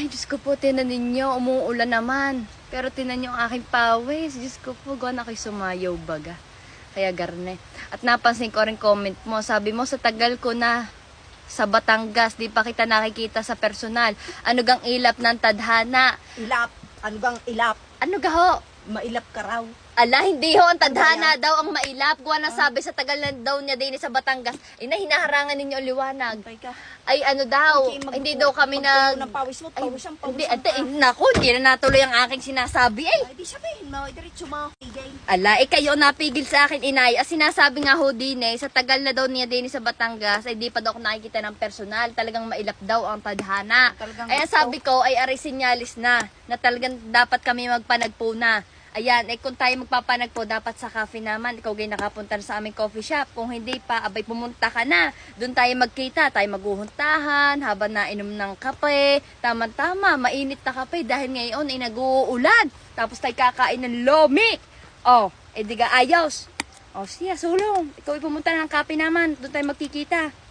Ay, Diyos ko po, tinan ninyo, umuulan naman. Pero tinan nyo ang aking pawis. Diyos ko po, gawa na kayo sumayaw baga. Kaya garne. At napansin ko rin comment mo, sabi mo sa tagal ko na sa Batangas, di pa kita nakikita sa personal. Ano gang ilap ng tadhana? Ilap. Ano bang ilap? Ano gaho? Mailap ka raw. Ala, hindi ho, ang tadhana daw ang mailap. Gawa na sabi sa tagal na daw niya din sa Batangas. Ay na, hinaharangan ninyo ang liwanag. Ay, ano daw, Mag- hindi daw kami nag... ng pawis mo, Ay, pawis ang pawis hindi, ang ate, eh, naku, hindi na natuloy ang aking sinasabi eh. Ay, di sabihin mo, diretso mo. Ala, eh kayo napigil sa akin, inay. As sinasabi nga ho din eh, sa tagal na daw niya din sa Batangas, ay di pa daw ako nakikita ng personal. Talagang mailap daw ang tadhana. Talagang gusto. sabi ko, ay ari sinyalis na, na talagang dapat kami magpanagpo na. Ayan, eh kung tayo magpapanagpo, dapat sa cafe naman, ikaw gay nakapunta na sa aming coffee shop. Kung hindi pa, abay pumunta ka na. Doon tayo magkita, tayo maguhuntahan, habang nainom ng kape. Tama-tama, mainit na kape dahil ngayon ay nag-uulan. Tapos tayo kakain ng lomi. Oh, eh di ka ayos. Oh, siya, sulong. Ikaw ay pumunta ng kape naman. Doon tayo magkikita.